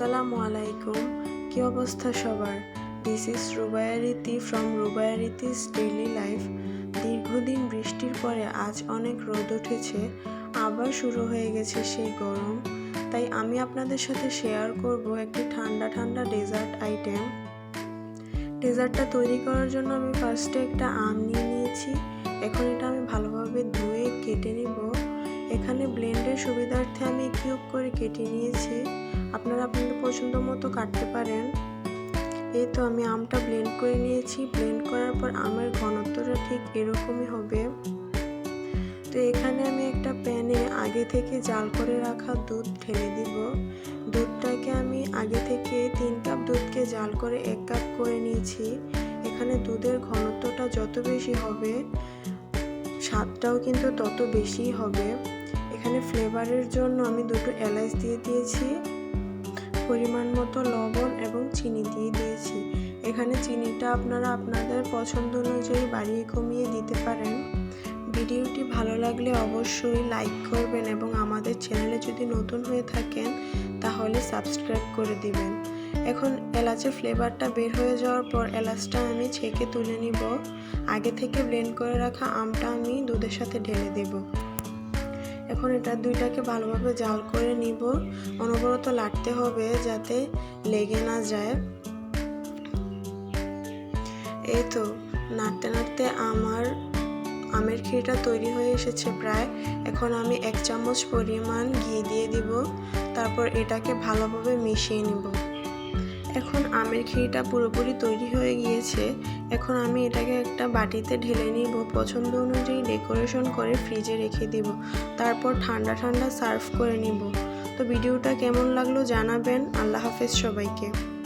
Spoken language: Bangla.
আসসালামু আলাইকুম। কি অবস্থা সবার? This is Rubayariti from Rubayariti's daily life দীর্ঘদিন বৃষ্টির পরে আজ অনেক রোদ উঠেছে, আবার শুরু হয়ে গেছে সেই গরম। তাই আমি আপনাদের সাথে শেয়ার করব একটি ঠান্ডা ঠান্ডা ডেজার্ট আইটেম ডেজার্টটা তৈরি করার জন্য আমি ফার্স্টে একটা আম নিয়ে নিয়েছি। এখন এটা আমি ভালোভাবে ধুয়ে কেটে নিব। এখানে ব্লেন্ডের সুবিধার্থে আমি কিউব করে কেটে নিয়েছি। আপনারা আপনাদের পছন্দ মতো কাটতে পারেন। এই তো আমি আমটা ব্লেন্ড করে নিয়েছি। ব্লেন্ড করার পর আমের ঘনত্বটা ঠিক এরকমই হবে। তো এখানে আমি একটা প্যানে আগে থেকে জাল করে রাখা দুধ ঢেলে দিব। দুধটাকে আমি আগে থেকে তিন কাপ দুধকে জাল করে এক কাপ করে নিয়েছি। এখানে দুধের ঘনত্বটা যত বেশি হবে, স্বাদটাও কিন্তু তত বেশি হবে। এখানে ফ্লেভারের জন্য আমি দুটো এলাচ দিয়ে দিয়েছি, পরিমাণ মতো লবণ এবং চিনি দিয়ে দিয়েছি। এখানে চিনিটা আপনারা আপনাদের পছন্দ অনুযায়ী বাড়িয়ে কমিয়ে দিতে পারেন। ভিডিওটি ভালো লাগলে অবশ্যই লাইক করবেন এবং আমাদের চ্যানেলে যদি নতুন হয়ে থাকেন, তাহলে সাবস্ক্রাইব করে দিবেন। এখন এলাচের ফ্লেভারটা বের হয়ে যাওয়ার পর এলাচটা আমি ছেঁকে তুলে নিব। আগে থেকে ব্লেন্ড করে রাখা আমটা আমি দুধের সাথে ঢেলে দেব। এখন এটা দুইটাকে ভালোভাবে জাল করে নিব। অনবরত লাটতে হবে যাতে লেগে না যায়। এই তো, নাড়তে নাড়তে আমার আমের ক্ষীরটা তৈরি হয়ে এসেছে প্রায়। এখন আমি এক চামচ পরিমাণ ঘি দিয়ে দিব। তারপর এটাকে ভালোভাবে মিশিয়ে নিব। এখন আমের খিরিটা পুরোপুরি তৈরি হয়ে গিয়েছে। এখন আমি এটাকে একটা বাটিতে ঢেলে নিব। পছন্দ অনুযায়ী ডেকোরেশন করে ফ্রিজে রেখে দিব। তারপর ঠান্ডা ঠান্ডা সার্ভ করে নিব। তো ভিডিওটা কেমন লাগল জানাবেন। আল্লাহ হাফেজ সবাইকে।